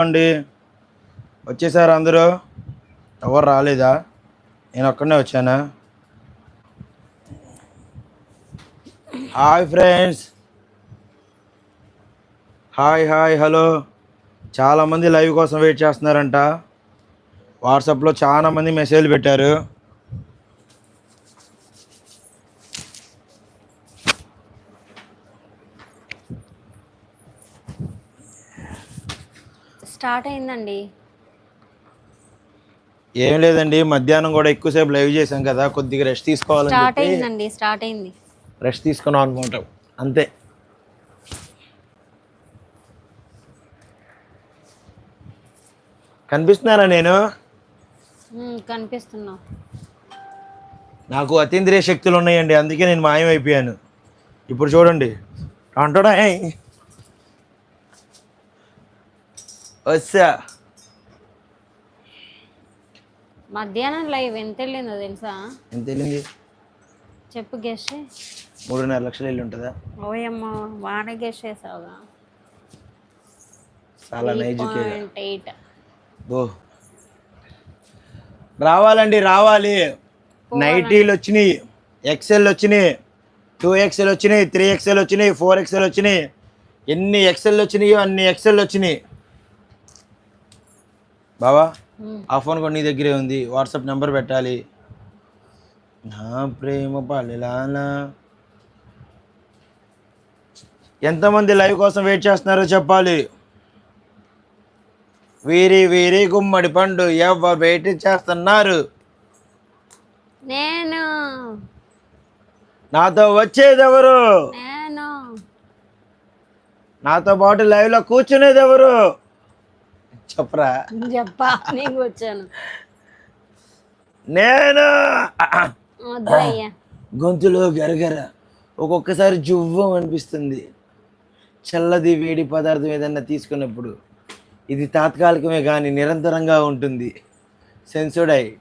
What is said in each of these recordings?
అండి వచ్చేసారు అందరూ? ఎవరు రాలేదా? నేను ఒక్కడనే వచ్చానా? Hi friends. Hi hi hello. చాలామంది లైవ్ కోసం వెయిట్ చేస్తున్నారంట. వాట్సాప్లో చాలా మంది మెసేజ్లు పెట్టారు. స్టార్ట్ అయిందండి. ఏం లేదండి మధ్యాహ్నం కూడా ఎక్కువసేపు లైవ్ చేశాం కదా కొద్దిగా రెస్ట్ తీసుకోవాలని స్టార్ట్ అయిందండి స్టార్ట్ అయింది. రెస్ట్ తీసుకున్నాం అనుకుంటాం అంతే. కనిపిస్తున్నానా నేను? ఉమ్, కనిపిస్తున్నావు నాకు అతీంద్రియ శక్తులు ఉన్నాయండి అందుకే నేను మాయమైపోయాను. ఇప్పుడు చూడండి. అంటాడా వచ్చా మధ్యాహ్నం లైవ్ ఎంత వెళ్ళిందో తెలుసా? ఎంత వెళ్ళింది? చెప్పు గెస్ట్ మూడున్నర లక్షలు వెళ్ళి ఉంటుందా? ఓయమ్మ బాగానే గెస్ట్ చేసావుగా. చాలా ఎయిట్. ఓ రావాలండి రావాలి. నైటీలు వచ్చినాయి ఎక్సెల్ వచ్చినాయి టూ ఎక్సెల్ వచ్చినాయి త్రీ ఎక్సెల్ వచ్చినాయి ఫోర్ ఎక్సెల్ వచ్చినాయి. ఎన్ని ఎక్సెల్ వచ్చినాయో అన్ని ఎక్సెల్ వచ్చినాయి. బావా ఆ ఫోన్ కూడా నీ దగ్గరే ఉంది. వాట్సాప్ నెంబర్ పెట్టాలి. నా ప్రేమ పల్లెలానా. ఎంతమంది లైవ్ కోసం వెయిట్ చేస్తున్నారో చెప్పాలి. వీరి వీరి గుమ్మడి పండు ఎవరు వెయిట్ చేస్తున్నారు? నేను. నాతో వచ్చేది ఎవరు నాతో పాటు లైవ్లో కూర్చునేది ఎవరు చెప్పరా? చెప్పా నీకు వచ్చాను. నేను? గొంతులో గరగర ఒక్కొక్కసారి జువ్వం అనిపిస్తుంది. చల్లది వేడి పదార్థం ఏదన్నా తీసుకున్నప్పుడు ఇది తాత్కాలికమే కానీ నిరంతరంగా ఉంటుంది. సెన్సోడై.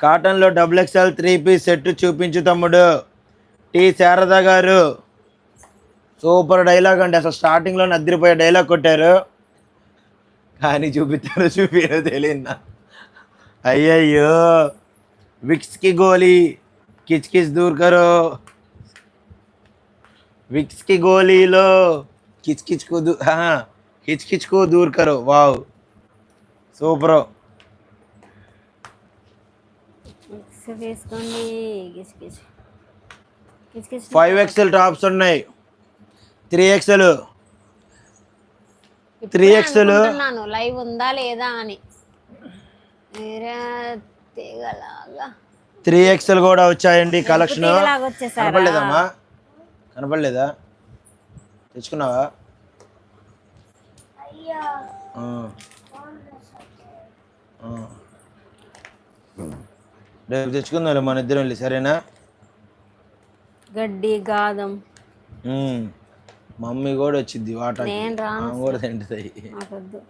కాటన్లో double XL three piece set చూపించు తమ్ముడు. టి. శారద గారు. సూపర్ డైలాగ్ అండి. అసలు స్టార్టింగ్లో నద్దిరిపోయే డైలాగ్ కొట్టారు. కానీ చూపించారు చూపించారు తెలియదు అయ్యయ్యో. విక్స్కి గోలీ. కిచ్కిచ్ దూర్కరు. విక్స్కి గోలీలో కిచ్కిచ్కు దూ కిచ్కిచ్కు దూర్ wow. Super. Five XL tops ఉన్నాయి. Three XL three XL live ఉందా లేదా అని. త్రీ ఎక్స్ఎల్ కూడా వచ్చాయండి కలెక్షన్. కనపడలేదమ్మా. కనపడలేదా? తెచ్చుకున్నావా. రేపు తెచ్చుకుందాం మన ఇద్దరం వెళ్ళి సరేనా? గడ్డి గాదం. మమ్మీ కూడా వచ్చింది వాటర్ నేను రాను కూడా తింటుంది. నాకొద్దు?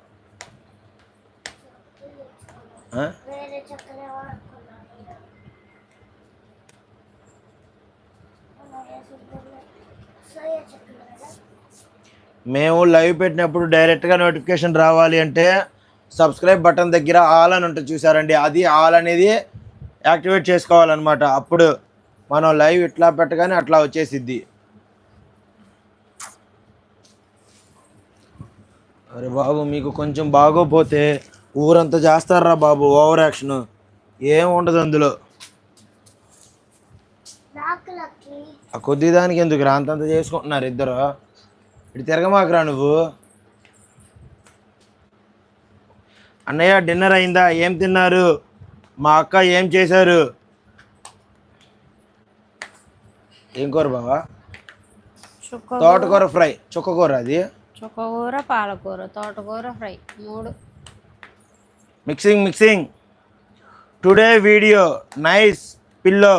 మేము లైవ్ పెట్టినప్పుడు డైరెక్ట్గా నోటిఫికేషన్ రావాలి అంటే సబ్స్క్రైబ్ బటన్ దగ్గర ఆల్ అని ఉంటుంది చూసారండి. అది ఆల్ అనేది యాక్టివేట్ చేసుకోవాలన్నమాట. అప్పుడు మనం లైవ్ ఇట్లా పెట్టగానే అట్లా వచ్చేసిద్ది. అరే బాబు మీకు కొంచెం బాగోపోతే ఊరంతా చేస్తారా బాబు? Over action. ఏం ఉండదు అందులో. ఆ కొద్ది దానికి ఎందుకు రా అంతంత చేసుకుంటున్నారు ఇద్దరు. ఇటు తిరగమాకరా నువ్వు? అన్నయ్య డిన్నర్ అయిందా? ఏం తిన్నారు? మా అక్క ఏం చేశారు? ఏం కూర బావా? చుక్క తోటకూర ఫ్రై. చుక్కకూర అది? చుక్కకూర పాలకూర తోటకూర ఫ్రై మూడు. Mixing mixing today video nice pillow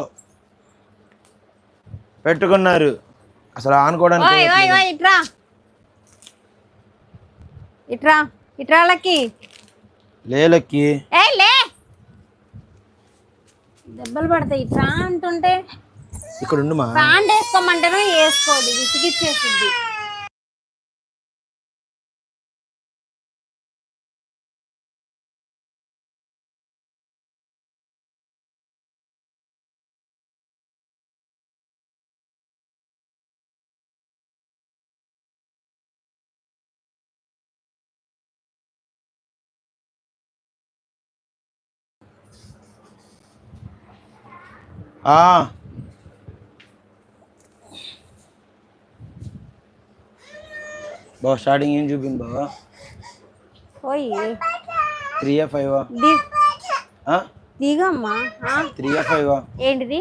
పెట్టుకున్నారు. అసలు ఆనుకోవడానికి ఇట్రా. ఇట్రా ఇట్రా లక్కి. లే దెబ్బలు పడతాయి ఇట్రా అంటుంటే. ఇక్కడ ఉండుమా ప్యాంట్ వేసుకోమంటేనే వేసుకోదు విసిగిచ్చేసిద్ది. బావ స్టార్టింగ్ ఏం చూపింది బావా? త్రీ ఆ? ఫైవ్ దిగమ్మా త్రీ ఆ? ఫైవ్ ఏంటిది?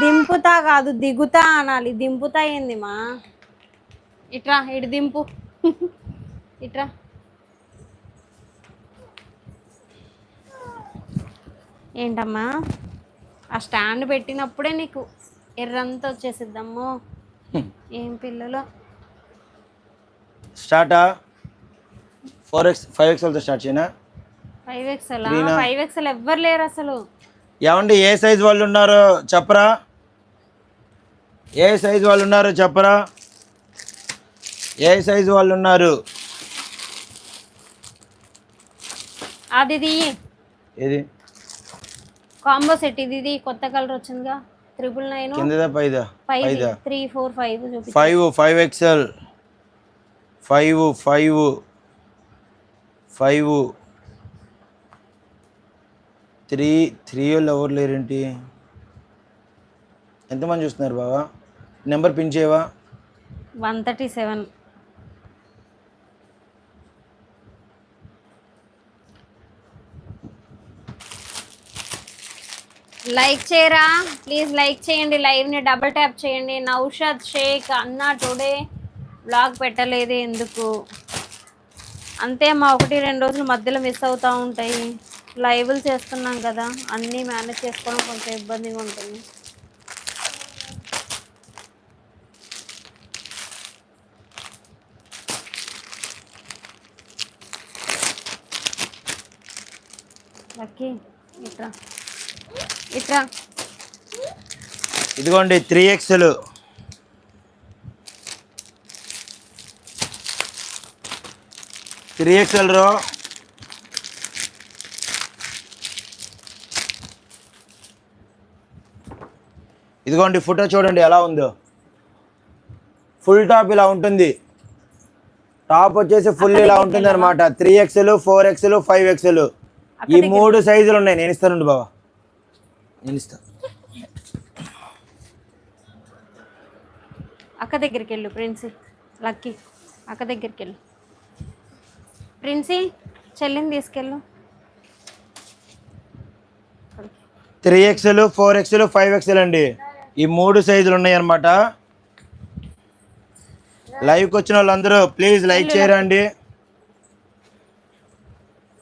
దింపుతా కాదు దిగుతా అనాలి. దింపుతా ఏంది మా? ఇట్రా ఇటు దింపు. ఇట్రా. ఏంటమ్మా? ఆ స్టాండ్ పెట్టినప్పుడే నీకు ఎర్రంతా వచ్చేసిద్దమ్మో. ఏం పిల్లలు? స్టార్టా? ఫోర్ ఎక్స్ ఫైవ్ ఎక్స్ఎల్తో స్టార్ట్ చేయనా? Five XL? ఫైవ్ ఎక్స్ఎల్ ఎవ్వరు లేరు అసలు. ఏమండి ఏ సైజ్ వాళ్ళు ఉన్నారు చెప్పరా? ఏ సైజ్ వాళ్ళు ఉన్నారు చెప్పరా? ఏ సైజ్ వాళ్ళు ఉన్నారు? అది ఇది ఏది? కాంబో సెట్ ఇది ఇది కొత్త కలర్ వచ్చిందిగా. త్రిపుల్ నైన్ కిందదా పైదా? Five పైదా? Three four five five five XL five five five three three వాళ్ళు ఎవరు లేరేంటి? ఎంతమంది చూస్తున్నారు బావా? నెంబర్ పిన్ చేయవా? వన్ థర్టీ సెవెన్ లైక్ చేయరా? ప్లీజ్ లైక్ చేయండి లైవ్ని డబుల్ ట్యాప్ చేయండి. నౌషద్ షేక్ అన్న టుడే బ్లాగ్ పెట్టలేదు ఎందుకు? అంతే మా ఒకటి రెండు రోజులు మధ్యలో మిస్ అవుతూ ఉంటాయి. లైవ్లు చేస్తున్నాం కదా అన్నీ మేనేజ్ చేసుకోవడం కొంచెం ఇబ్బందిగా ఉంటుంది. లక్కీ ఇట్లా ఇట్రా. ఇదిగోండి త్రీ ఎక్స్ఎల్ త్రీ ఎక్స్ఎల్ రో. ఇదిగోండి ఫోటో చూడండి ఎలా ఉందో. ఫుల్ టాప్ ఇలా ఉంటుంది. టాప్ వచ్చేసి ఫుల్ ఇలా ఉంటుంది అనమాట three XL four XL five XL ఈ మూడు సైజులు ఉన్నాయి. నేను ఇస్తానండి బాబా నేను అక్క దగ్గరికి వెళ్ళు ప్రిన్సీ. లక్కీ అక్క దగ్గరికి వెళ్ళు ప్రిన్సీ చెల్లిని తీసుకెళ్ళు. Three XL four XL five XL అండి. ఈ మూడు సైజులు ఉన్నాయి అనమాట లైవ్కి వచ్చిన వాళ్ళందరూ ప్లీజ్ లైక్ చేయరండి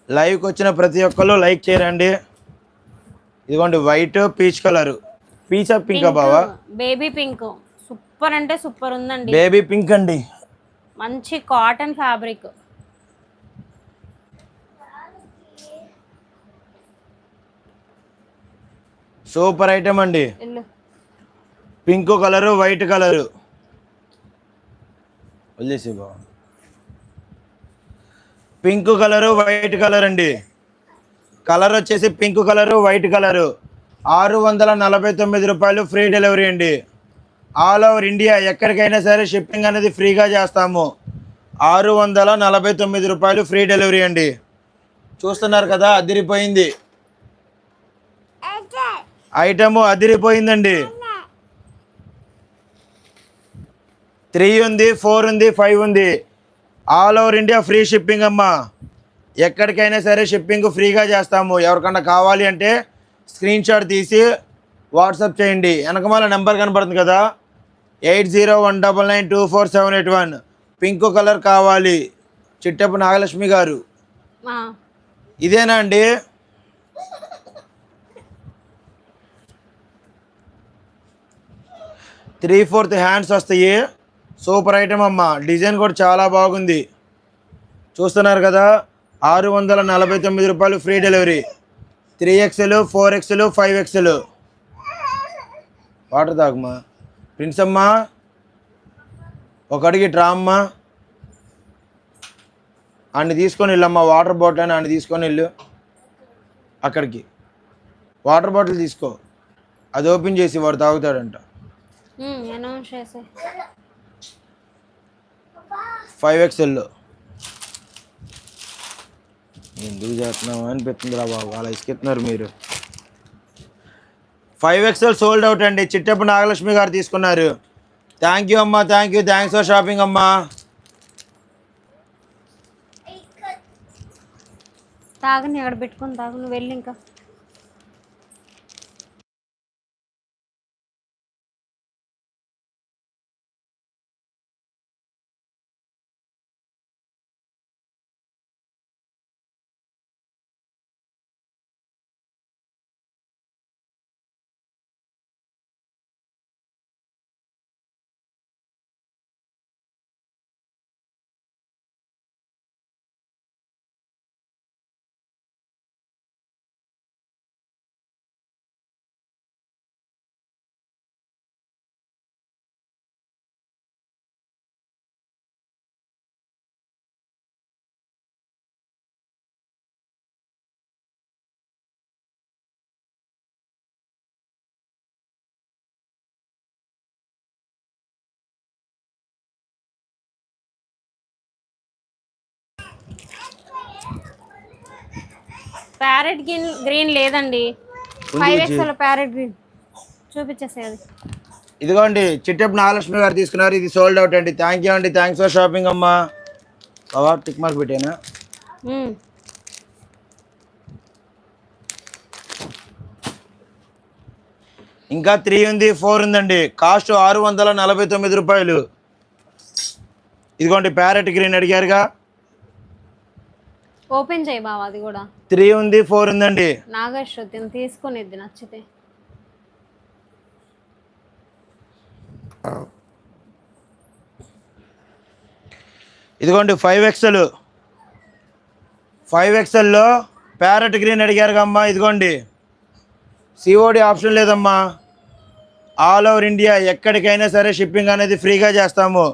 లైవ్కి వచ్చిన ప్రతి ఒక్కరు లైక్ చేయరండి ఇదిగోండి white peach colour. Peach pink బావా? Baby pink. సూపర్ అంటే సూపర్ ఉందండి. బేబీ పింక్ అండి. మంచి కాటన్ ఫ్యాబ్రిక్. సూపర్ ఐటమ్ అండి. Pink colour white colour. వదిలేసి బావ. పింక్ కలరు వైట్ కలర్ అండి. కలర్ వచ్చేసి పింక్ కలరు వైట్ కలరు. ఆరు వందల నలభై తొమ్మిది రూపాయలు ఫ్రీ డెలివరీ అండి. ఆల్ ఓవర్ ఇండియా ఎక్కడికైనా సరే షిప్పింగ్ అనేది ఫ్రీగా చేస్తాము. ఆరు వందల నలభై తొమ్మిది రూపాయలు ఫ్రీ డెలివరీ అండి. చూస్తున్నారు కదా అదిరిపోయింది. ఐటము అదిరిపోయిందండి. త్రీ ఉంది ఫోర్ ఉంది ఫైవ్ ఉంది. All over India free shipping అమ్మా. ఎక్కడికైనా సరే షిప్పింగ్ ఫ్రీగా చేస్తాము. ఎవరికన్నా కావాలి అంటే స్క్రీన్ షాట్ తీసి వాట్సాప్ చేయండి. వెనకమాల నెంబర్ కనపడుతుంది కదా. Eight zero one double nine two four seven eight one. Pink colour కావాలి. చిట్టపు నాగలక్ష్మి గారు. ఇదేనా అండి? త్రీ ఫోర్త్ హ్యాండ్స్ వస్తాయి. సూపర్ ఐటమ్ అమ్మ. డిజైన్ కూడా చాలా బాగుంది. చూస్తున్నారు కదా. ఆరు వందల నలభై తొమ్మిది రూపాయలు free delivery. Three XL four XL five XL. Water తాగమ్మా. Prince అమ్మా ఒక అడిగి ట్రా అమ్మా అన్ని తీసుకొని వెళ్ళమ్మా వాటర్ బాటిల్ అని అన్ని తీసుకొని వెళ్ళు. అక్కడికి. వాటర్ బాటిల్ తీసుకో. అది ఓపెన్ చేసి వాడు తాగుతాడంట. ఫైవ్ ఎక్స్ఎల్లో ఎందుకు చేస్తున్నావు అనిపిస్తుంది రా బాబు? అలా ఇసుకెత్తున్నారు మీరు. ఫైవ్ ఎక్స్ఎల్ సోల్డ్ అవుట్ అండి. చిట్టప్ప నాగలక్ష్మి గారు తీసుకున్నారు. థ్యాంక్ యూ అమ్మా thank you thanks for shopping అమ్మా. తాగని ఎక్కడ పెట్టుకుని తాగు. నువ్వు వెళ్ళి ఇంకా. ప్యారెట్ గ్రీన్ గ్రీన్ లేదండి. Five XL parrot green. చూపించేసే అది. ఇదిగోండి చిట్టపు నాగలక్ష్మి గారు తీసుకున్నారు. ఇది సోల్డ్ అవుట్ అండి. థ్యాంక్ యూ అండి. థ్యాంక్స్ ఫర్ షాపింగ్ అమ్మా. బావా టిక్ మార్క్ పెట్టానా. ఇంకా త్రీ ఉంది ఫోర్ ఉందండి. కాస్ట్ ఆరు వందల నలభై తొమ్మిది రూపాయలు. ఇదిగోండి ప్యారెట్ గ్రీన్ అడిగారుగా. ఓపెన్ చేయి బావ అది కూడా. త్రీ ఉంది ఫోర్ ఉందండి. నాగశ్వతిని తీసుకునేది నచ్చితే. ఇదిగోండి ఫైవ్ ఎక్స్ఎల్ ఫైవ్ ఎక్స్ఎల్లో ప్యారెట్ గ్రీన్ అడిగారు అమ్మా ఇదిగోండి. సిఓడి ఆప్షన్ లేదమ్మా. ఆల్ ఓవర్ ఇండియా ఎక్కడికైనా సరే షిప్పింగ్ అనేది ఫ్రీగా చేస్తాము.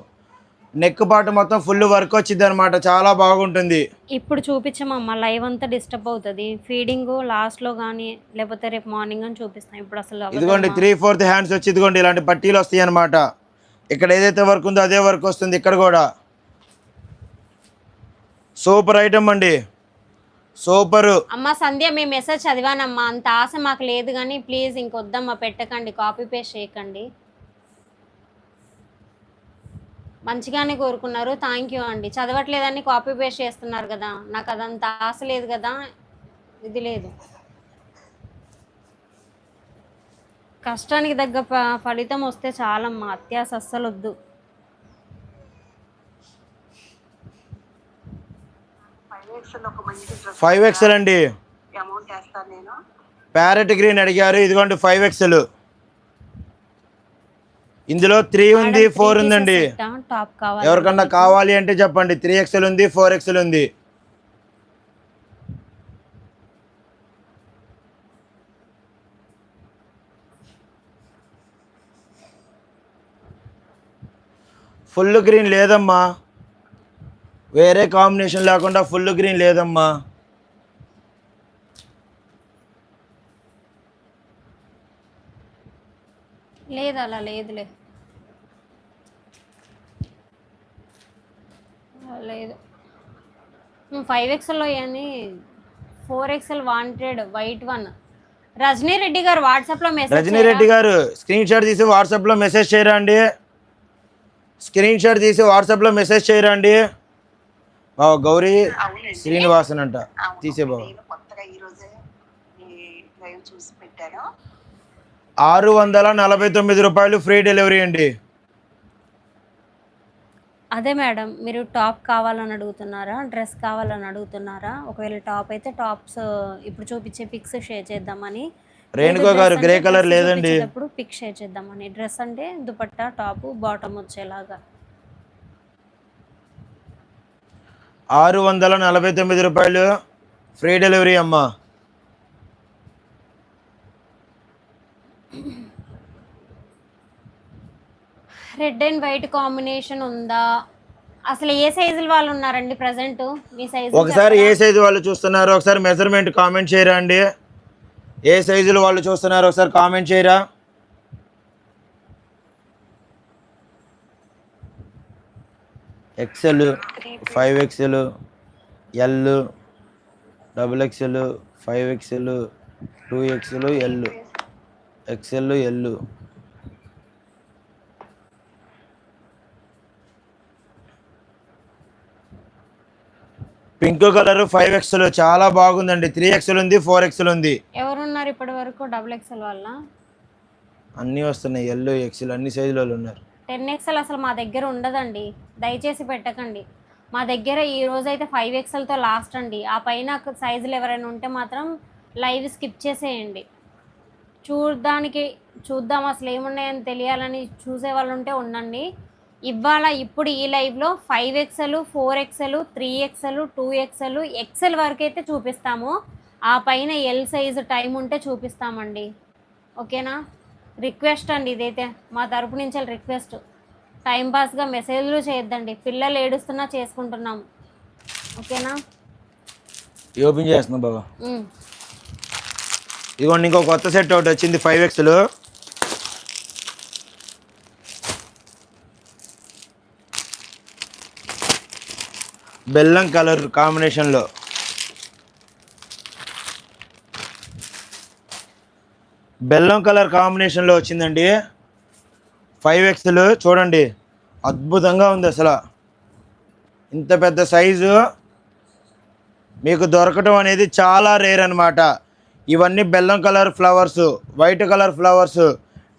నెక్ పాటు మొత్తం ఫుల్ వర్క్ వచ్చింది అనమాట చాలా బాగుంటుంది. ఇప్పుడు చూపించమమ్మ లైవ్ అంతా డిస్టర్బ్ అవుతుంది. ఫీడింగ్ లాస్ట్లో కానీ లేకపోతే రేపు మార్నింగ్ అని చూపిస్తాం. ఇప్పుడు అసలు ఇదిగోండి త్రీ ఫోర్త్ హ్యాండ్స్ వచ్చి ఇదిగోండి ఇలాంటి పట్టీలు వస్తాయి అనమాట ఇక్కడ ఏదైతే వర్క్ ఉందో అదే వర్క్ వస్తుంది ఇక్కడ కూడా. సూపర్ ఐటమ్ అండి. సూపరు అమ్మ సంధ్య మీ మెసేజ్ చదివానమ్మా. అంత ఆశ మాకు లేదు కానీ ప్లీజ్ ఇంకొద్దమ్మా పెట్టకండి. కాపీ పేస్ట్ చేయకండి. మంచిగానే కోరుకున్నారు. థ్యాంక్ యూ అండి. చదవట్లేదని కాపీ పేస్ట్ చేస్తున్నారు కదా. నాకు అదంత ఆశ లేదు కదా. ఇది లేదు. కష్టానికి తగ్గ ఫలితం వస్తే చాలమ్మా. అత్యాస అస్సలు వద్దు. ఫైవ్ ఎక్స్ఎల్ అండి. అమౌంట్ వేస్తాను నేను. ప్యారెట్ గ్రీన్ అడిగారు. ఇదిగోండి ఫైవ్ ఎక్స్ఎల్ ఇందులో త్రీ ఉంది ఫోర్ ఉందండి. ఎవరికన్నా కావాలి అంటే చెప్పండి. త్రీ ఎక్స్ఎల్ ఉంది ఫోర్ ఎక్స్ఎల్ ఉంది. ఫుల్ గ్రీన్ లేదమ్మా. వేరే కాంబినేషన్ లేకుండా ఫుల్ గ్రీన్ లేదమ్మా. లేదు అలా లేదులే. లేదు. ఫైవ్ ఎక్స్ఎల్లో అని four XL wanted white one Rajani Reddy గారు వాట్సాప్లో మెసేజ్ రజనీ రెడ్డి గారు స్క్రీన్ షాట్ తీసి వాట్సాప్లో మెసేజ్ చేయరా అండి స్క్రీన్ షాట్ తీసి వాట్సాప్లో మెసేజ్ చేయరా అండి బావ గౌరీ శ్రీనివాసన్ అంట. తీసే బావ కొత్తగా ఈ రోజే మీ లైవ్ చూసి పెట్టాను. ఆరు వందల నలభై తొమ్మిది రూపాయలు ఫ్రీ డెలివరీ అండి. అదే మేడం మీరు టాప్ కావాలని అడుగుతున్నారా డ్రెస్ కావాలని అడుగుతున్నారా? ఒకవేళ టాప్ అయితే టాప్స్ ఇప్పుడు చూపించే పిక్స్ షేర్ చేద్దామని రేణుకా గారు గ్రే కలర్ లేదండి. ఇప్పుడు పిక్ షేర్ చేద్దామని డ్రెస్ అంటే దుపట్టా టాప్ బాటమ్ వచ్చేలాగా. ఆరు వందల నలభై తొమ్మిది రూపాయలు ఫ్రీ డెలివరీ అమ్మా. రెడ్ అండ్ వైట్ కాంబినేషన్ ఉందా? అసలు ఏ సైజుల వాళ్ళు ఉన్నారండి ప్రజెంట్ మీ సైజు ఒకసారి ఏ సైజు వాళ్ళు చూస్తున్నారు? ఒకసారి మెజర్మెంట్ కామెంట్ చేయరా అండి? ఏ సైజులు వాళ్ళు చూస్తున్నారు? ఒకసారి కామెంట్ చేయరా? XL five XL L double XL five XL two XL L XL L pink colour five XL చాలా బాగుందండి. త్రీ ఎక్స్ఎల్ ఉంది ఫోర్ ఎక్స్ఎల్ ఉంది. ఎవరున్నారు ఇప్పటి వరకు డబుల్ ఎక్స్ఎల్ వల్ల అన్నీ వస్తున్నాయి ఎల్లో ఎక్స్ఎల్ అన్ని సైజులలో ఉన్నారు. టెన్ ఎక్స్ఎల్ అసలు మా దగ్గర ఉండదండి. దయచేసి పెట్టకండి. మా దగ్గర ఈ రోజు అయితే ఫైవ్ ఎక్స్ఎల్తో లాస్ట్ అండి. ఆ పైన సైజులు ఎవరైనా ఉంటే మాత్రం లైవ్ స్కిప్ చేసేయండి. చూడడానికి చూద్దాం అసలు ఏమున్నాయని తెలియాలని చూసే వాళ్ళు ఉంటే ఉండండి. ఇవాళ ఇప్పుడు ఈ లైవ్లో five XL four XL three XL two XL XL వరకు అయితే చూపిస్తాము. ఆ పైన ఎల్ సైజు టైం ఉంటే చూపిస్తామండి. ఓకేనా? రిక్వెస్ట్ అండి ఇదైతే. మా తరపు నుంచి రిక్వెస్ట్ టైంపాస్గా మెసేజ్లు చేయొద్దండి. పిల్లలు ఏడుస్తున్నా చేసుకుంటున్నాం. ఓకేనా? ఓపెన్ చేస్తున్నా బాబా. ఇదిగోండి ఇంకో కొత్త సెట్ ఒకటి వచ్చింది ఫైవ్ ఎక్స్లు బెల్లం కలర్ కాంబినేషన్లో బెల్లం కలర్ కాంబినేషన్లో వచ్చిందండి. ఫైవ్ ఎక్స్లు చూడండి. అద్భుతంగా ఉంది అసలు. ఇంత పెద్ద సైజు మీకు దొరకటం అనేది చాలా రేర్ అనమాట ఇవన్నీ బెల్లం colour flowers white colour flowers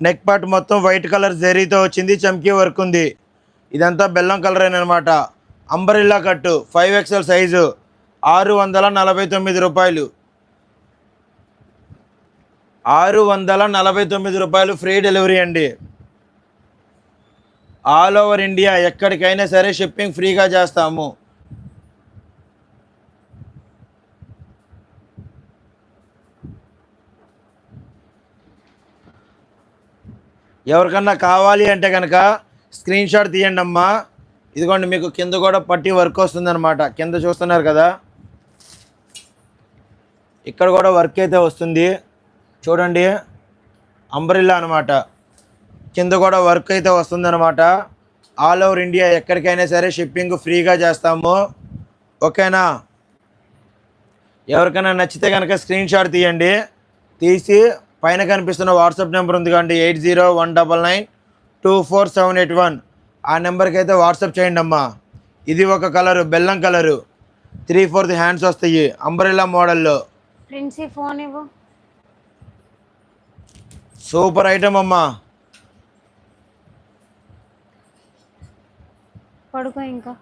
neck part మొత్తం వైట్ కలర్ జరీతో వచ్చింది చమ్కీ వర్క్ ఉంది. ఇదంతా బెల్లం కలర్ అనమాట అంబరిల్లా కట్టు ఫైవ్ ఎక్స్ఎల్ సైజు ఆరు వందల నలభై తొమ్మిది రూపాయలు. ఆరు వందల నలభై తొమ్మిది రూపాయలు ఫ్రీ డెలివరీ అండి. ఆల్ ఓవర్ ఇండియా ఎక్కడికైనా సరే షిప్పింగ్ ఫ్రీగా చేస్తాము. ఎవరికన్నా కావాలి అంటే కనుక స్క్రీన్ షాట్ తీయండి అమ్మా ఇదిగోండి మీకు కింద కూడా పట్టి వర్క్ వస్తుందన్నమాట. కింద చూస్తున్నారు కదా? ఇక్కడ కూడా వర్క్ అయితే వస్తుంది. చూడండి అంబ్రిల్లా అనమాట కింద కూడా వర్క్ అయితే వస్తుందన్నమాట. ఆల్ ఓవర్ ఇండియా ఎక్కడికైనా సరే షిప్పింగ్ ఫ్రీగా చేస్తాము. ఓకేనా? ఎవరికైనా నచ్చితే కనుక స్క్రీన్ షాట్ తీయండి. తీసి పైన కనిపిస్తున్న వాట్సాప్ నెంబర్ ఉంది కండి eight zero one double nine two four seven eight one. ఆ నెంబర్కి అయితే వాట్సాప్ చేయండి అమ్మా. ఇది ఒక కలరు బెల్లం కలరు. త్రీ ఫోర్త్ హ్యాండ్స్ వస్తాయి. అంబ్రెల్లా మోడల్లో. ప్రిన్సీ ఫోన్ ఇవ్వు. సూపర్ ఐటమ్ అమ్మా. పడుకో ఇంకా.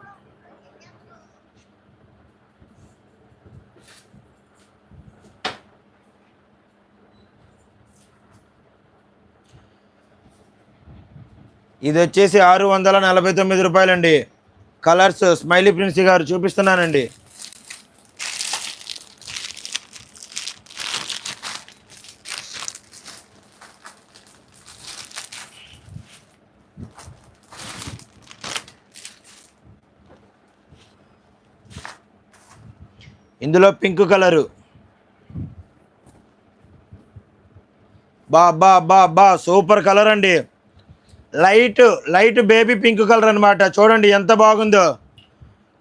ఇది వచ్చేసి ఆరు వందల నలభై తొమ్మిది రూపాయలండి. కలర్స్ స్మైలీ ప్రిన్స్ గారు చూపిస్తున్నానండి. ఇందులో పింక్ కలరు. బా బా బా బా సూపర్ కలర్ అండి light light baby pink colour అనమాట చూడండి ఎంత బాగుందో.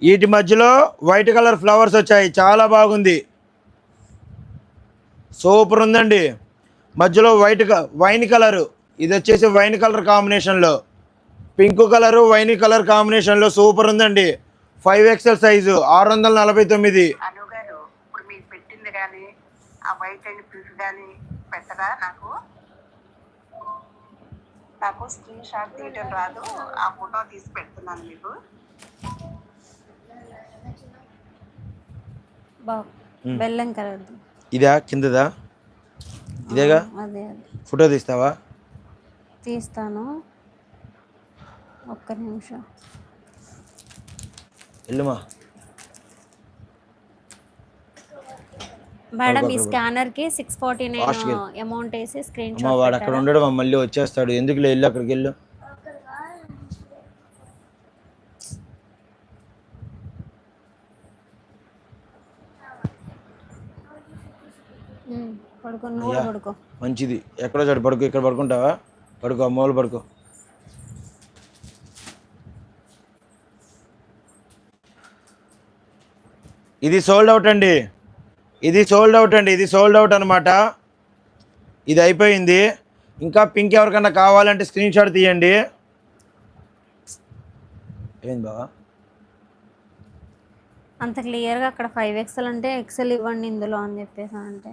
వీటి మధ్యలో వైట్ కలర్ ఫ్లవర్స్ వచ్చాయి. చాలా బాగుంది. సూపర్ ఉందండి. మధ్యలో వైట్ వైన్ కలరు. ఇది వచ్చేసి వైన్ కలర్ కాంబినేషన్లో. పింక్ కలరు వైన్ కలర్ కాంబినేషన్లో సూపర్ ఉందండి. ఫైవ్ ఎక్స్ఎల్ సైజు ఆరు వందల నలభై తొమ్మిది. పెట్టింది కానీ ఆ వైట్ అండ్ పింక్ కానీ పెట్టరా నాకు? నాకు స్క్రీన్ షాట్ తీయటం రాదు. ఆ ఫోటో తీసి పెడుతున్నాను మీకు. బెల్లం కలర్ ఇదా? కిందదా? ఇదేగా? అదే. ఫోటో తీస్తావా? తీస్తాను. ఒక్క నిమిషం. వెళ్ళుమా? మేడం ఈ స్కానర్కి సిక్స్ ఫార్టీ. నైన్ అమౌంట్ వేసి స్క్రీన్ అమ్మ వాడు అక్కడ ఉండడు మళ్ళీ వచ్చేస్తాడు. ఎందుకు వెళ్ళు అక్కడికి వెళ్ళు. పడుకో నువ్వు కూడా పడుకో. మంచిది. ఎక్కడో చోటు పడుకో ఇక్కడ పడుకుంటావా? పడుకో అమ్మోళ్ళు పడుకో. ఇది సోల్డ్ అవుట్ అండి. ఇది సోల్డ్ అవుట్ అండి ఇది సోల్డ్ అవుట్ అనమాట ఇది అయిపోయింది. ఇంకా పింక్ ఎవరికన్నా కావాలంటే స్క్రీన్ షాట్ తీయండి. ఏంది బావా? అంత క్లియర్గా అక్కడ ఫైవ్ ఎక్స్ఎల్ అంటే ఎక్సెల్ ఇవ్వండి ఇందులో అని చెప్పేసి అంటే.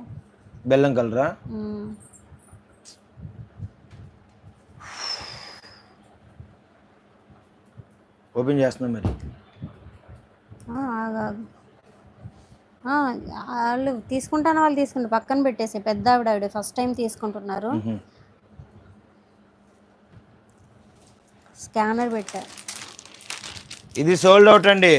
బెల్లం కలరా. ఓపెన్ చేస్తున్నా మరి. వాళ్ళు తీసుకుంటాను వాళ్ళు తీసుకుంటారు. పక్కన పెట్టేసి పెద్ద ఆవిడ ఆవిడ ఫస్ట్ టైం తీసుకుంటున్నారు. స్కానర్ పెట్టారు ఇది సోల్డ్ అవుట్ అండి.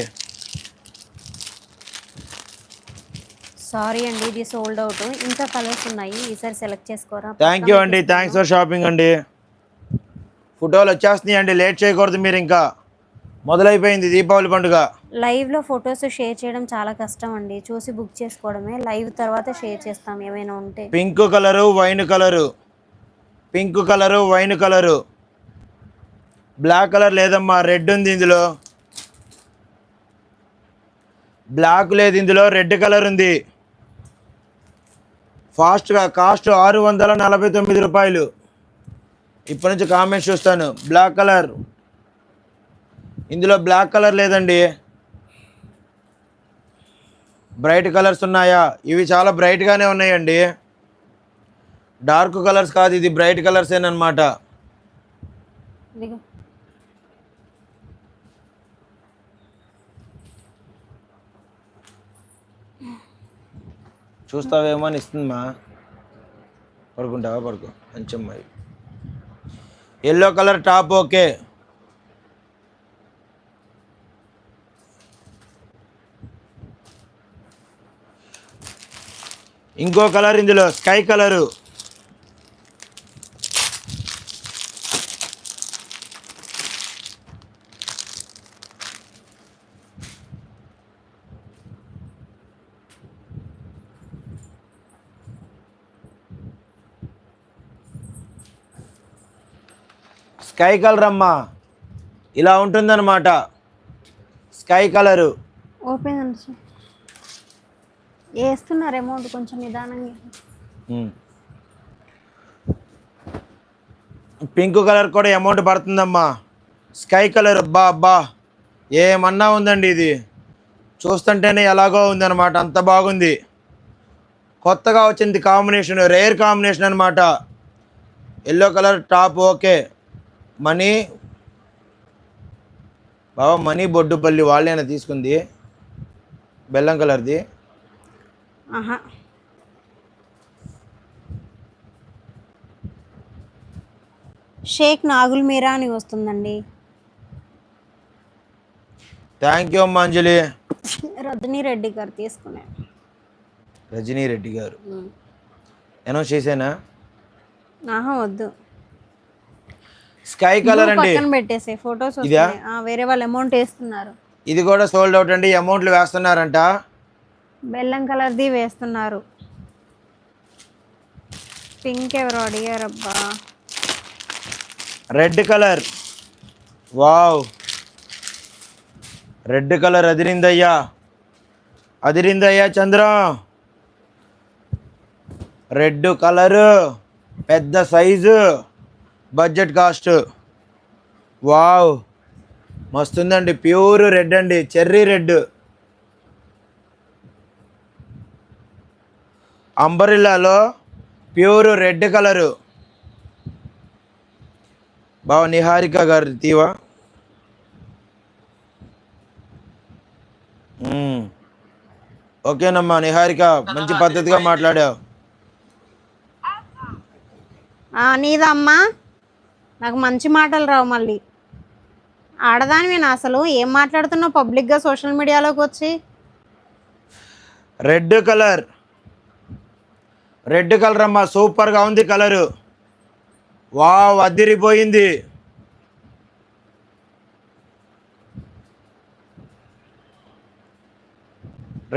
సారీ అండి ఇది సోల్డ్ అవుట్ ఇంకా కలర్స్ ఉన్నాయి. ఈసారి సెలెక్ట్ చేసుకోరా? థ్యాంక్ యూ అండి. థ్యాంక్స్ ఫర్ షాపింగ్ అండి. ఫోటోలు వచ్చేస్తున్నాయి అండి లేట్ చేయకూడదు మీరు ఇంకా. మొదలైపోయింది దీపావళి పండుగ. లైవ్లో ఫొటోస్ షేర్ చేయడం చాలా కష్టం అండి. చూసి బుక్ చేసుకోవడమే. లైవ్ తర్వాత షేర్ చేస్తాం ఏమైనా ఉంటే. Pink colour wine colour. Pink colour wine colour. Black colour లేదమ్మా రెడ్ ఉంది ఇందులో. బ్లాక్ లేదు ఇందులో రెడ్ కలర్ ఉంది. ఫాస్ట్గా కాస్ట్ ఆరు వందల నలభై తొమ్మిది రూపాయలు. ఇప్పటి నుంచి కామెంట్స్ చూస్తాను. Black colour. ఇందులో బ్లాక్ కలర్ లేదండి. బ్రైట్ కలర్స్ ఉన్నాయా? ఇవి చాలా బ్రైట్గానే ఉన్నాయండి. డార్క్ కలర్స్ కాదు ఇది బ్రైట్ కలర్స్ ఏనమాట చూస్తావేమో అని ఇస్తుందమ్మా. పడుకుంటావా? పడుకో. మంచి మరి ఎల్లో కలర్ టాప్ ఓకే. ఇంకో కలర్ ఇందులో స్కై కలరు. స్కై కలర్ అమ్మా. ఇలా ఉంటుందన్నమాట. Sky colour. ఓపెన్ వేస్తున్నారు అమౌంట్ కొంచెం నిదానంగా. పింక్ కలర్ కూడా అమౌంట్ పడుతుందమ్మా. స్కై కలర్ అబ్బా అబ్బా. ఏమన్నా ఉందండి ఇది? చూస్తుంటేనే ఎలాగో ఉందన్నమాట. అంత బాగుంది. కొత్తగా వచ్చింది కాంబినేషన్ రేర్ కాంబినేషన్ అనమాట yellow colour top okay Mani Baba Mani Boddupalli వాళ్ళేనా తీసుకుంది. బెల్లం కలర్ది. ఆహా. షేక్ నాగుల్ మీరా అని వస్తుందండి. థ్యాంక్ యూ అమ్మా అంజలి. రజనీ రెడ్డి గారు తీసుకునే. రజనీ రెడ్డి గారు. అనౌన్స్ చేశానా? ఆహా వద్దు. స్కై కలర్ అండి. పక్కన పెట్టేసే ఫొటోస్? వేరే వాళ్ళు అమౌంట్ వేస్తున్నారు. ఇది కూడా సోల్డ్ అవుట్ అండి. అమౌంట్లు వేస్తున్నారంట. బెల్లం కలర్ది వేస్తున్నారు. పింక్ ఎవరు అడిగారబ్బా? Red colour. Wow. Red colour అదిరిందయ్యా. అదిరిందయ్యా చంద్ర. Red colour. పెద్ద సైజు. Budget cost. వావ్. మస్తుందండి. ప్యూర్ రెడ్ అండి. Cherry red. అంబరిల్లాలో pure red colour. బావ నిహారిక గారు తీవా? మ్మ్. ఓకేనమ్మా నిహారిక మంచి పద్ధతిగా మాట్లాడావు. ఆ, నీదా అమ్మా నాకు మంచి మాటలు రావు మళ్ళీ. ఆడదానివేనా అసలు ఏం మాట్లాడుతున్నావు పబ్లిక్గా సోషల్ మీడియాలోకి వచ్చి రెడ్ కలర్. రెడ్ కలర్ అమ్మా సూపర్గా ఉంది కలరు. వావ్ అదిరిపోయింది.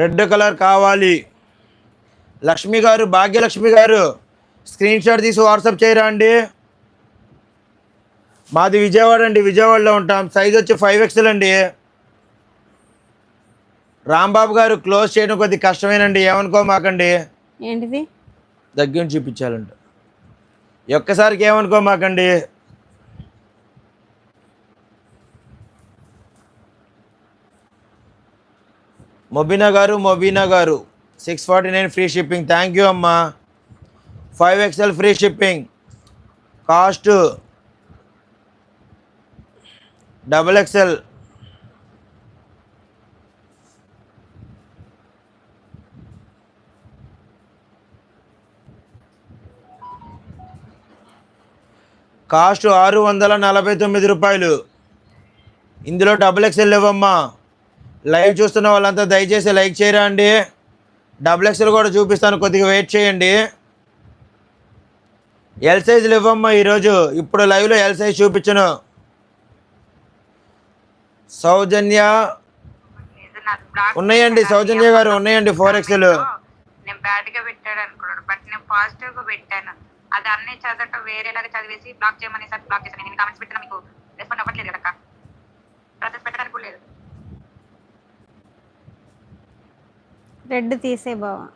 రెడ్ కలర్ కావాలి. లక్ష్మి గారు భాగ్యలక్ష్మి గారు స్క్రీన్ షాట్ తీసి వాట్సాప్ చేయరా అండి మాది విజయవాడ అండి విజయవాడలో ఉంటాం. సైజ్ వచ్చి ఫైవ్ ఎక్స్ఎల్ అండి. రాంబాబు గారు క్లోజ్ చేయడం కొద్ది కష్టమేనండి. ఏమనుకోమాకండి. ఏంటిది? దగ్గర నుంచి చూపించాలంట. ఒక్కసారికి ఏమనుకోమాకండి మొబీనా గారు మొబీనా గారు six forty nine free shipping thank you అమ్మా five XL free shipping cost double XL cost ఆరు వందల నలభై తొమ్మిది రూపాయలు. ఇందులో డబుల్ ఎక్స్ఎల్ ఇవ్వమ్మా. లైవ్ చూస్తున్న వాళ్ళంతా దయచేసి లైక్ చేయరా అండి డబుల్ ఎక్స్ఎల్ కూడా చూపిస్తాను కొద్దిగా వెయిట్ చేయండి. ఎల్ సైజులు ఇవ్వమ్మా ఈరోజు. ఇప్పుడు లైవ్లో ఎల్ సైజ్ చూపించను. సౌజన్య ఉన్నాయండి సౌజన్య గారు ఉన్నాయండి ఫోర్ ఎక్స్ఎల్ నేను బ్యాడ్గా పెట్టాడు అనుకున్నాడు బట్ నేను పాజిటివ్గా పెట్టాను. అది అన్ని చదవటం వేరేలాగా చదివేసి బ్లాక్ చేయమని సార్ బ్లాక్ చేశాను. నేను కామెంట్స్ పెట్టినా మీకు రెస్పాండ్ అవ్వట్లేదు కదా ప్రాసెస్ పెట్టడానికి కూడా లేదు. రెడ్ తీసే బావా.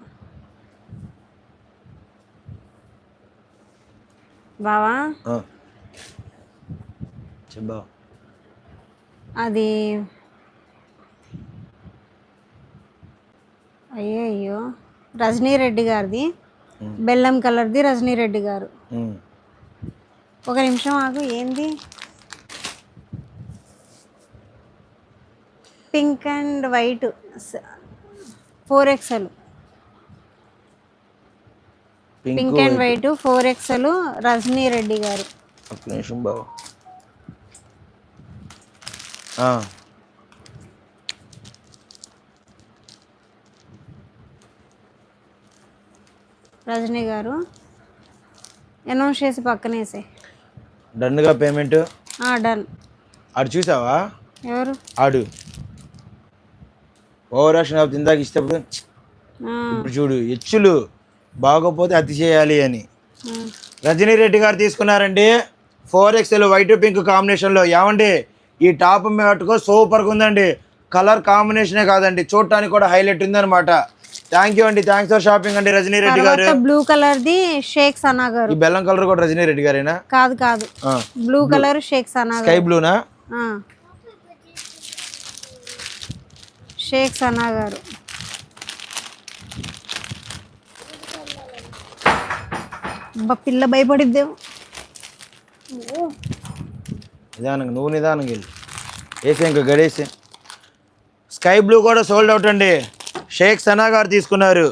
బావా? చెప్పా అది అయ్యో అయ్యో రజనీ రెడ్డి గారిది. బెల్లం కలర్ది రజనీ రెడ్డి గారు. ఒక నిమిషం ఆగు ఏంది? Pink and white four XL pink and white. Four XL Rajani Reddy గారు. ఒక్క నిమిషం బావ. రజనీ గారు. అనౌన్స్ చేసి పక్కనేసే డన్గా పేమెంట్ డన్ ఆడు చూసావా? ఎవరు? ఆడు. ఓవర్ యాక్షన్ అవుతుంది ఇందాక ఇప్పుడు చూడు హెచ్చులు బాగోపోతే అతి చేయాలి అని. రజనీ రెడ్డి గారు తీసుకున్నారండి. ఫోర్ ఎక్స్ఎల్ వైట్ పింక్ కాంబినేషన్లో ఏమండి? ఈ టాప్ మటుకు సూపర్గా ఉందండి. కలర్ కాంబినేషనే కాదండి. చూడటానికి కూడా హైలైట్ ఉందన్నమాట. థ్యాంక్ యూ అండి. థ్యాంక్స్ ఫర్ షాపింగ్ అండి రజనీ రెడ్డి గారు. బ్లూ కలర్ది షేక్ సనా గారు. ఈ బెల్లం కలర్ కూడా రజనీ రెడ్డి గారేనా? కాదు కాదు. బ్లూ కలర్ షేక్ సనా గారు. స్కై బ్లూనా ఆ. షేక్ సనా గారు. పిల్ల భయపడిద్దేమో నిదానంగా నువ్వు నిదానంగా వెళ్ళి. వేసే ఇంకా గడేసే స్కై బ్లూ కూడా సోల్డ్ అవుట్ అండి. షేక్ సనా గారు తీసుకున్నారు.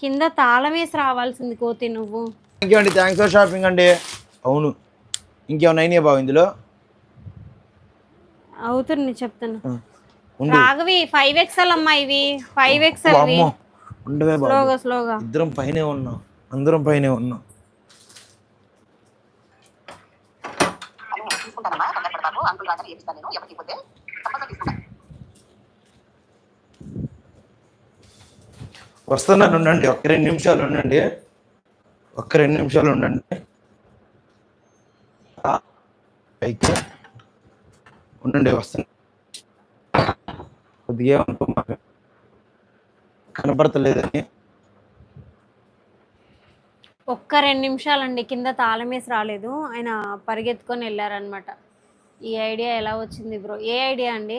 కింద తాళం వేసి రావాల్సింది కోతి నువ్వు. థ్యాంక్ యూ అండి థ్యాంక్స్ ఫర్ షాపింగ్ అండి. అవును ఇంకేమైనా అయినాయా బాబు ఇందులో? అవుతుంది చెప్తాను. ఉండు. రాఘవి ఫైవ్ ఎక్స్ఎల్ అమ్మా ఇవి. ఫైవ్ ఎక్స్ఎల్ అమ్మో ఉండవే బాబు. స్లోగా స్లోగా. ఇద్దరం పైనే ఉన్నాం. అందరం పైనే ఉన్నాం. తీసుకుంటానమ్మా. తొందరపడ బాబు అంకుల్ రాగానే చేపిస్తాను నేను. ఎవరికి పోతే తప్పకుండా తీసుకుంటాను వస్తున్నాను ఉండండి. ఒక రెండు నిమిషాలు ఉండండి. ఒక్క రెండు నిమిషాలు ఉండండి. ఆ, పైకి ఉండండి వస్తాను కొద్దిగా అనుకో మాకు కనపడతలేదని ఒక్క రెండు నిమిషాలండి కింద తాళమేసి రాలేదు. ఆయన పరిగెత్తుకొని వెళ్ళారనమాట ఈ ఐడియా ఎలా వచ్చింది బ్రో? ఏ ఐడియా అండి?